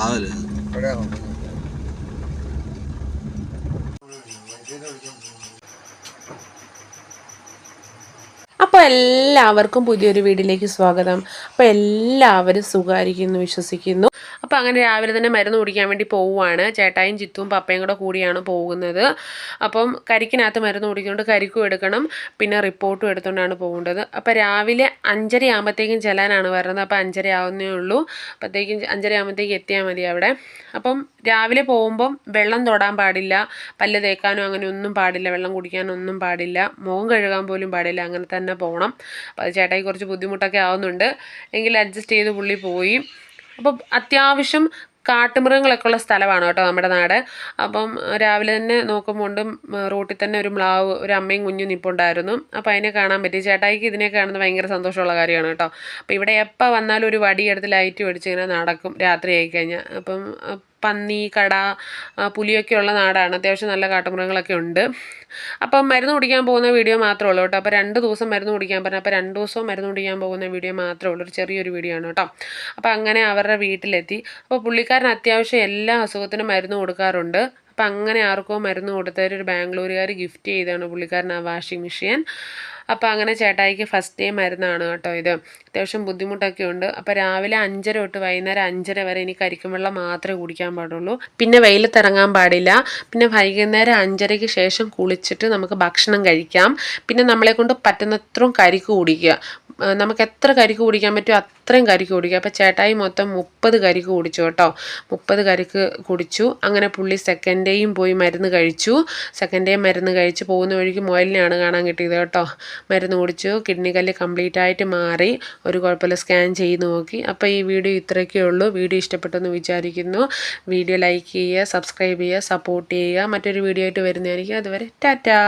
ആവൽ അപ്പോൾ എല്ലാവർക്കും പുതിയൊരു വീഡിയോയിലേക്ക് സ്വാഗതം. അപ്പോൾ എല്ലാവരും സുഖമായിരിക്കുന്നു വിശ്വസിക്കുന്നു. അപ്പോൾ അങ്ങനെ രാവിലെ തന്നെ മരുന്ന് കുടിക്കാൻ വേണ്ടി പോവുകയാണ് ചേട്ടായും ചിത്തും പപ്പയും കൂടെ കൂടിയാണ് പോകുന്നത്. അപ്പം കരിക്കിനകത്ത് മരുന്ന് കുടിക്കുന്നുണ്ട് കരിക്കും എടുക്കണം. പിന്നെ റിപ്പോർട്ടും എടുത്തുകൊണ്ടാണ് പോകേണ്ടത്. അപ്പോൾ രാവിലെ അഞ്ചര ആകുമ്പോഴത്തേക്കും ചെല്ലാനാണ് വരുന്നത് അപ്പോൾ അഞ്ചര ആവുന്നേ ഉള്ളൂ. അപ്പോഴത്തേക്കും അഞ്ചര ആകുമ്പോഴത്തേക്ക് എത്തിയാൽ മതി അവിടെ. അപ്പം രാവിലെ പോകുമ്പം വെള്ളം തൊടാൻ പാടില്ല. പല്ല് തേക്കാനോ അങ്ങനെ ഒന്നും പാടില്ല. വെള്ളം കുടിക്കാനോ ഒന്നും പാടില്ല. മുഖം കഴുകാൻ പോലും പാടില്ല. അങ്ങനെ തന്നെ പോകണം അപ്പോൾ അത് ചേട്ടായി കുറച്ച് ബുദ്ധിമുട്ടൊക്കെ ആവുന്നുണ്ട്. എങ്കിൽ അഡ്ജസ്റ്റ് ചെയ്ത് പുള്ളി പോയി. അപ്പം അത്യാവശ്യം കാട്ടുമൃഗങ്ങളൊക്കെ ഉള്ള സ്ഥലമാണ് കേട്ടോ നമ്മുടെ നാട്. അപ്പം രാവിലെ തന്നെ നോക്കുമ്പോൾ റോട്ടിൽ തന്നെ ഒരു മ്ലാവ് ഒരു അമ്മയും കുഞ്ഞും നിപ്പുണ്ടായിരുന്നു. അപ്പം അതിനെ കാണാൻ പറ്റി. ചേട്ടായിക്ക് ഇതിനെ കാണുന്നത് ഭയങ്കര സന്തോഷമുള്ള കാര്യമാണ് കേട്ടോ. അപ്പം ഇവിടെ എപ്പോൾ വന്നാലും ഒരു വടിയെടുത്ത് ലൈറ്റ് മേടിച്ച് ഇങ്ങനെ നടക്കും. രാത്രി ആയി കഴിഞ്ഞാൽ അപ്പം പന്നി കട പുലിയൊക്കെ ഉള്ള നാടാണ്. അത്യാവശ്യം നല്ല കാട്ടുമൃഗങ്ങളൊക്കെ ഉണ്ട്. അപ്പം മരുന്ന് കുടിക്കാൻ പോകുന്ന വീഡിയോ മാത്രമേ ഉള്ളൂ കേട്ടോ. അപ്പോൾ രണ്ട് ദിവസം മരുന്ന് കുടിക്കാൻ പറഞ്ഞു അപ്പോൾ രണ്ട് ദിവസവും മരുന്ന് കുടിക്കാൻ പോകുന്ന വീഡിയോ മാത്രമേ ഉള്ളൂ. ഒരു ചെറിയൊരു വീഡിയോ ആണ് കേട്ടോ. അപ്പോൾ അങ്ങനെ അവരുടെ വീട്ടിലെത്തി. അപ്പോൾ പുള്ളിക്കാരൻ അത്യാവശ്യം എല്ലാ അസുഖത്തിനും മരുന്ന് കൊടുക്കാറുണ്ട്. അപ്പം അങ്ങനെ ആർക്കോ മരുന്ന് കൊടുത്തവർ ഒരു ബാംഗ്ലൂരുകാർ ഗിഫ്റ്റ് ചെയ്താണ് പുള്ളിക്കാരൻ ആ വാഷിംഗ് മെഷീൻ. അപ്പോൾ അങ്ങനെ ചേട്ടായിക്ക് ഫസ്റ്റ് ഡേ മരുന്നാണ് കേട്ടോ ഇത്. അത്യാവശ്യം ബുദ്ധിമുട്ടൊക്കെ ഉണ്ട്. അപ്പോൾ രാവിലെ അഞ്ചര തൊട്ട് വൈകുന്നേരം അഞ്ചര വരെ ഇനി കരിക്കും വെള്ളം മാത്രമേ കുടിക്കാൻ പാടുള്ളൂ. പിന്നെ വെയിലത്തിറങ്ങാൻ പാടില്ല. പിന്നെ വൈകുന്നേരം അഞ്ചരയ്ക്ക് ശേഷം കുളിച്ചിട്ട് നമുക്ക് ഭക്ഷണം കഴിക്കാം. പിന്നെ നമ്മളെ കൊണ്ട് പറ്റുന്നത്രയും കരിക്ക് കുടിക്കുക. നമുക്ക് എത്ര കരിക്ക് കുടിക്കാൻ പറ്റുമോ അത്രയും കരിക്ക് കുടിക്കുക അപ്പോൾ ചേട്ടായി മൊത്തം മുപ്പത് കരിക്ക് കുടിച്ചു കേട്ടോ. മുപ്പത് കരിക്ക് കുടിച്ചു. അങ്ങനെ പുള്ളി സെക്കൻഡ് ഡേയും പോയി മരുന്ന് കഴിച്ചു. സെക്കൻഡ് ഡേ മരുന്ന് കഴിച്ച് പോകുന്ന വഴിക്ക് മൊയലിനെയാണ് കാണാൻ കിട്ടിയത് കേട്ടോ. മരുന്ന് കുടിച്ചു. കിഡ്നി കല്ല് കംപ്ലീറ്റ് ആയിട്ട് മാറി. ഒരു കുഴപ്പമില്ല. സ്കാൻ ചെയ്ത് നോക്കി. അപ്പോൾ ഈ വീഡിയോ ഇത്രയൊക്കെ ഉള്ളൂ. വീഡിയോ ഇഷ്ടപ്പെട്ടെന്ന് വിചാരിക്കുന്നു. വീഡിയോ ലൈക്ക് ചെയ്യുക സബ്സ്ക്രൈബ് ചെയ്യുക സപ്പോർട്ട് ചെയ്യുക. മറ്റൊരു വീഡിയോ ആയിട്ട് വരുന്നതായിരിക്കും. അതുവരെ ടാറ്റാ.